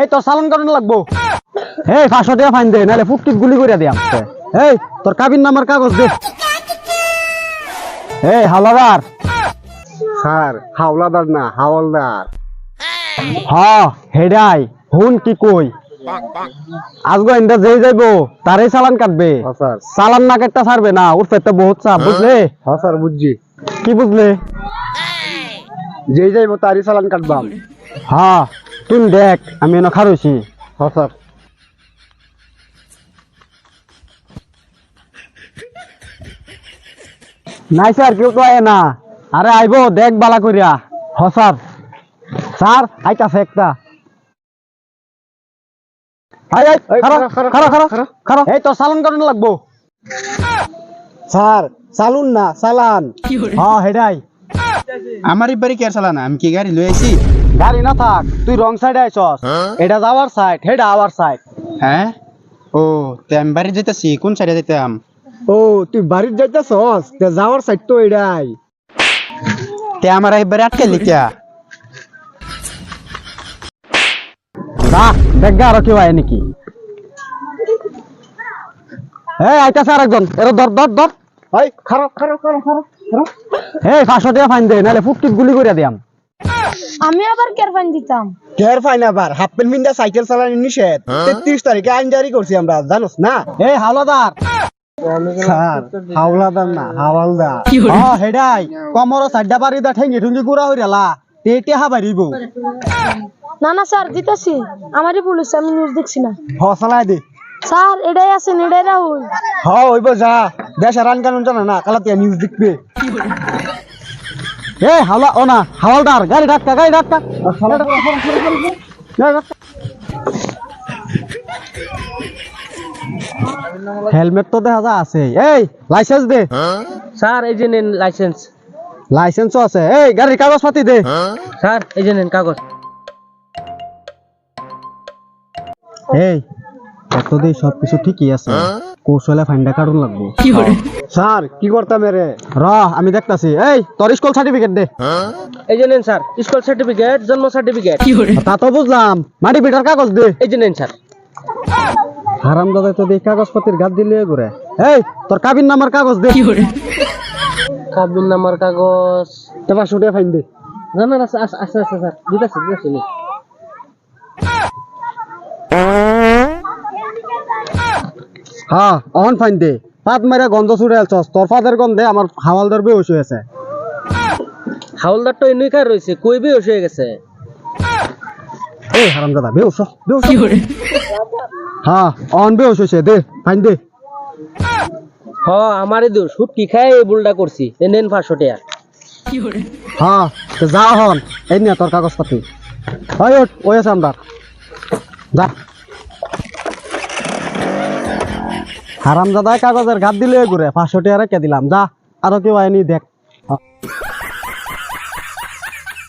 এই তোর চালান কারণ লাগবো? এই পাঁচশো টাকা ফাইন দে নাহলে ফুটকিট গুলি করে দিয়াম এই তোর কাবিন নামার কাগজ দে। এই হাওলাদার। স্যার হাওলাদার না হাওলদার। হ হেডাই হুন কি কই? আজগো ইন্দা যেই যাইবো তারই চালান কাটবে। হ্যাঁ চালান না কাটটা ছাড়বে না ওর পেটটা বহুত চাপ বুঝলে? হ্যাঁ স্যার বুঝছি। কি বুঝলে? যেই যাইবো তারই চালান কাটবাম। হ্যাঁ। তুই দেখ আমি এনে খারুছি স্যার নাই স্যার কেউ তো আয় না আরে আইবো দেখ বালা করিয়া হ স্যার স্যার আইতাছে একটা। এই, তোর চালান কারণ লাগবো? স্যার চালুন না চালান। হ্যাঁ হেডাই আমার এবারে কে চালানা? আমি কি গাড়ি লই আইছি গাড়ি না থাক তুই রং সাইডে আইছস। এটা যাওয়ার সাইড হেডা আওয়ার সাইড হ্যাঁ? ও তে আমি বাড়ি যাইতাছি কোন সাইডে যাইতাম? ও তুই বাড়ির যাইতেছস তে যাওয়ার সাইড তো এটাই। তে আমার এবারে আটকে লিখিয়া না দেখগা আর কেউ আয় নাকি। এই আইতাছে আরেকজন এরা ধর ধর ধর। এই খারাপ খারাপ খারাপ খারাপ এই পাঁচশো টাকা ফাইন দে নাহলে ফুটকিট গুলি করে দিয়াম। আমি আবার কেরফান দিতাম। কেয়ার ফাইন আবার। হাফ প্যান্ট বিন্দা সাইকেল চালানো নিষেধ। তেত্রিশ তারিখে আইন জারি করছি আমরা জানোস না? এই হাওলাদার! স্যার হাওলাদার না হাওলদার হ্যাঁ হেডাই কমর সাইডা পারি দা ঠেঙ্গি ঠুঙ্গি গুড়া হইরালা তেটে হাবারিব না না স্যার দিতেছি। আমারই ভুল হচ্ছে আমি নিউজ দেখছি না। হ চালাই দে। স্যার এটাই আছেন এটাই রাহুল। হ ওইব যা। দেশের আইন কানুন জানা না কালাতিয়া নিউজ দেখবে। এই হাওলা ও না হাওলদার গাড়ি গাড়ি হেলমেট তো দেখা যা আছে এই লাইসেন্স দে। স্যার এই যে নেন লাইসেন্স। লাইসেন্সও আছে। এই গাড়ির কাগজপাতি দে। স্যার এই যে নেন কাগজ। এই এত দিয়ে সবকিছু ঠিকই আছে? কৌশলে ফাইন্ডা কারণ লাগবো। স্যার কি করতাম রে? র আমি দেখতাছি। এই তোর স্কুল সার্টিফিকেট দে। এই যে নেন স্যার স্কুল সার্টিফিকেট জন্ম সার্টিফিকেট তা তো বুঝলাম। মাটি পিটার কাগজ দে। এই যে নেন স্যার। হারাম দাদা তো এই কাগজপাতির গাদ দিলে ঘুরে এই তোর কাবিন নামার কাগজ দে। কাবিন নাম্বার কাগজ। তে পাঁচশো টাকা ফাইন দে। না না আচ্ছা আচ্ছা আচ্ছা আচ্ছা, স্যার। দিতেছি দিতেছি নে। হ্যাঁ অন ফাইন দে। পাত মারা গন্ধ ছুড়ে আলছস তোর ফাদের গন্ধে আমার হাওয়ালদার বেউস হয়েছে হাওলদার তো এনুই রয়েছে কই হয়ে গেছে। এই বেউস হ্যাঁ অন বেউস হয়েছে দে ফাইন দে। হ আমারই দোষ শুট কি খাই এই ভুলটা করছি এ নেন পাঁচশো টাকা হ্যাঁ যা হন এই নিয়ে তোর কাগজপাতি হয় ওঠ ওই আছে আমরা যা। হারাম দাদা কাগজের ঘাট দিলে ঘুরে, পাঁচশো টাকা রেখে দিলাম? যা, আরও কেউ আইনি দেখ।